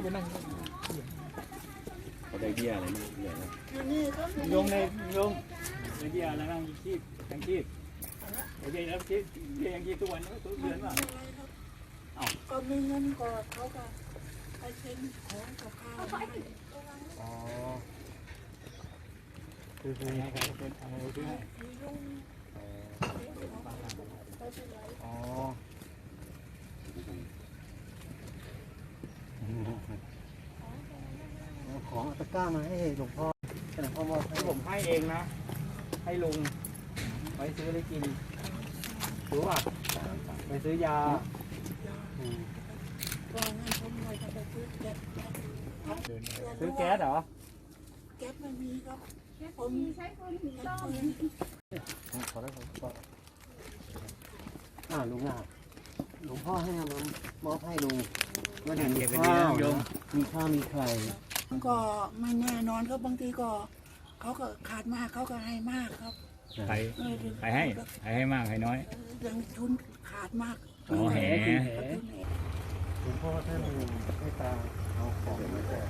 าไปนั่งเขาได้เบี้ยอะไรมั้เบี้ยอะไรยู่นี่ก็มีโยมในโยมในเบี้ยอะไรบ้างชีพแทงชีพโอเคแล้วชีพเบี้ยยังชีพทุกวันทุกเดือนป่ะก็มีเงินก่อนเขาก็ไปเช็งของกับข้าวให้อ๋อคือคือให้ใครเป็นเอาซื้อให้มีลุงอ๋อ ของตะก้ามาให้หลวงพ่อขณะพ่อมอบให้ผมให้เองนะ ให้ลุงไว้ซื้อได้กินรู้ป่ะไปซื้อยาซื้อแก๊สซื้อแก๊สเหรอ แก๊สไม่มีครับผมใช้คนผีต้สมขอได้ขออ่าลุงอะหลวงพ่อให้มามอบให้ลุง ว่าเนี่ยมีเก็บไว้ดีข้านะวโยมมีข้าวมีไข่ก็ไม่แน่นอนครับบางทีก็ เขาก็ขาดมากเขาก็ให้มากครับใครเออใครให้ใครให้มากใครน้อยยังทุนขาดมากอ๋อแหหลวงพ่อท่านให้ตาเอาของมาแจก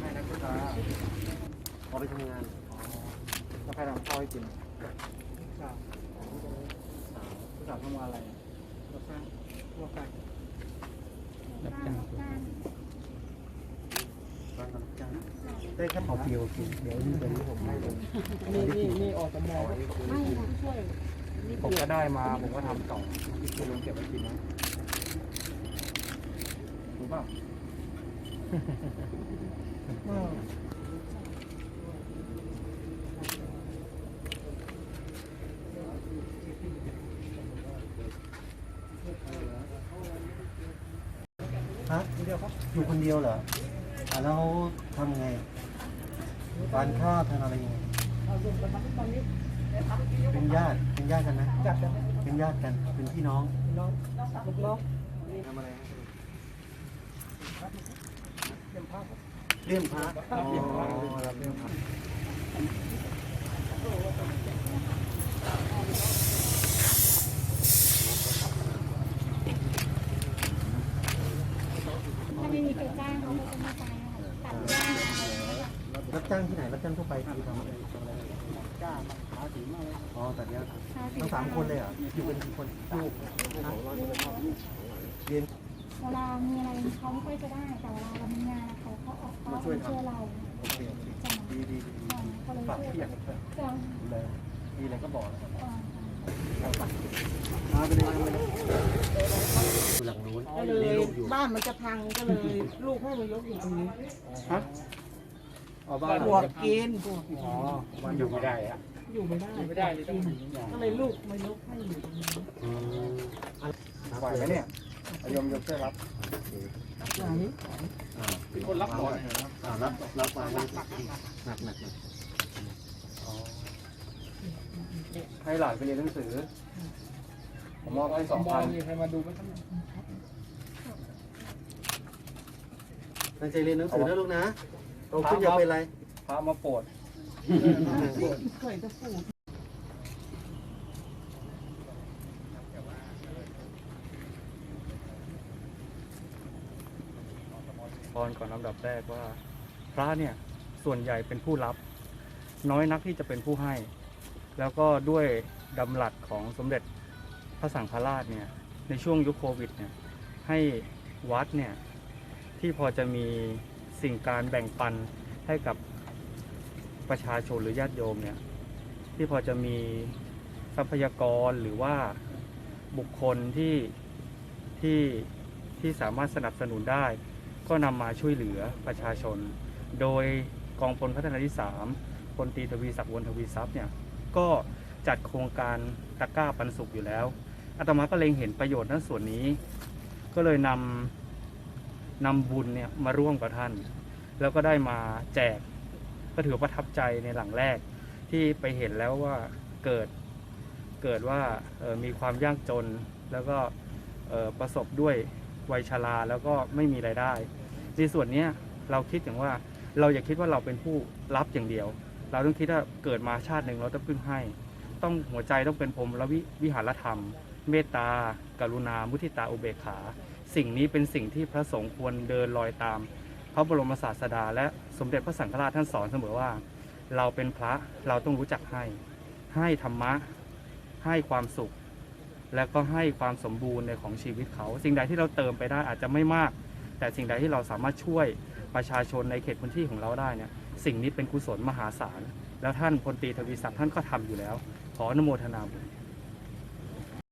ให้นักศึกษาเอา ไปทำงานแล้วใครทำข้าวให้กินสาวสาวทำงานอะไรรับจ้างรับจ้างรับจ้างได้แค่เผาเปียวกินเดี๋ยวนี้เดี๋ยวนี้ผมให้เลยนี่นี่นี่ออกจากมอไม่นะช่วยผมก็ได้มาผมก็ทำต่อที่คุณลุงเก็บไว้กินนะรู้ป่ะ ฮะอยู่คนเดียวเหรออะแล้วทำไงทานข้าวทานอะไรยังไงเป็นญาติเป็นญาติกันนะเป็นญาติกันเป็นพี่น้องน้องน้องทำอะไรเต็มภาพเลี่ยมพระอ๋อเลี่ยมพระ ไม่มีใครจ้างเขาก็จะไม่ไปตัดหญ้าอะไรอย่างเงี้ยรับจ้างที่ไหนรับจ้างทั่วไปคือทำอะไรทำอะไรจ้ามาหาสีมาเลยอ๋อแต่เนี้ยทาสีทั้งสามคนเลยเหรออยู่เป็นกี่คนลูกฮะเรียนเวลามีอะไรเขาไม่ค่อยจะได้แต่เวลาเรามีงานเขาเขาออกเขามาช่วยเราโอเคโอเคจ้ะดีดีดีจ้ะก็เลยฝากช่วยพี่อยากจะจ้ะเลยมีอะไรก็บอกนะครับ จ้ะมาไปเลยมาเลยอยู่หลังนู้นก็เลยบ้านมันจะพังก็เลย ลูกให้มายกอยู่ตรงนี้ฮะอ๋อบ้านบวกกินบวกอ๋อมันอยู่ไม่ได้อะอยู่ไม่ได้ไม่ได้เลยต้องมีอย่างก็เลยลูกมายกให้อยู่ตรงนี้อืมไหวไหมเนี่ยยมยมช่วยรับไหนอ่าเป็นคนรับก่อนอ่ารับรับมาหนักหนักหนักหนักอ๋อ ให้หลานไปเรียนหนังสือ ผมมอบให้สองพันมีใครมาดูไหมครับตั้งใจเรียนหนังสือนะลูกนะโตขึ้นอย่าเป็นไรพามาโปรดเคยจะพูดพรก่อนลำดับแรกว่า พระเนี่ยส่วนใหญ่เป็นผู้รับ น้อยนักที่จะเป็นผู้ให้ แล้วก็ด้วยดำรัสของสมเด็จพระสังฆราชเนี่ยในช่วงยุคโควิดเนี่ยให้วัดเนี่ยที่พอจะมีสิ่งการแบ่งปันให้กับประชาชนหรือญาติโยมเนี่ยที่พอจะมีทรัพยากรหรือว่าบุคคลที่ที่ที่สามารถสนับสนุนได้ ก็นำมาช่วยเหลือประชาชน โดยกองพลพัฒนาที่ 3พลตีทวีศักดิ์วนทวีทรัพย์เนี่ย ก็จัดโครงการตะกร้าปันสุขอยู่แล้วอาตมาก็เล็งเห็นประโยชน์นั้นส่วนนี้ ก็เลยนำนำบุญเนี่ยมาร่วมกับท่าน แล้วก็ได้มาแจกก็ถือว่าประทับใจในหลังแรกที่ไปเห็นแล้วว่าเกิดเกิดว่าเออมีความยากจนแล้วก็ประสบด้วยวัยชราแล้วก็ไม่มีไรายได้ในส่วนนี้เราคิดถึงว่าเราอย่าคิดว่าเราเป็นผู้รับอย่างเดียว เราต้องคิดว่าเกิดมาชาติหนึ่งเราต้องพึ่งให้ ต้องหัวใจต้องเป็นพรมและวิวิหารธรรม เมตตา กรุณา มุทิตาอุเบกขา สิ่งนี้เป็นสิ่งที่พระสงฆ์ควรเดินรอยตาม พระบรมศาสดา และสมเด็จพระสังฆราชท่านสอนเสมอว่า เราเป็นพระเราต้องรู้จักให้ ให้ธรรมะ ให้ความสุข และก็ให้ความสมบูรณ์ในของชีวิตเขา สิ่งใดที่เราเติมไปได้อาจจะไม่มาก แต่สิ่งใดที่เราสามารถช่วยประชาชนในเขตพื้นที่ของเราได้เนี่ย สิ่งนี้เป็นกุศลมหาศาล แล้วท่านพลตรีทวีศักดิ์ท่านก็ทำอยู่แล้ว ขออนุโมทนาบุญ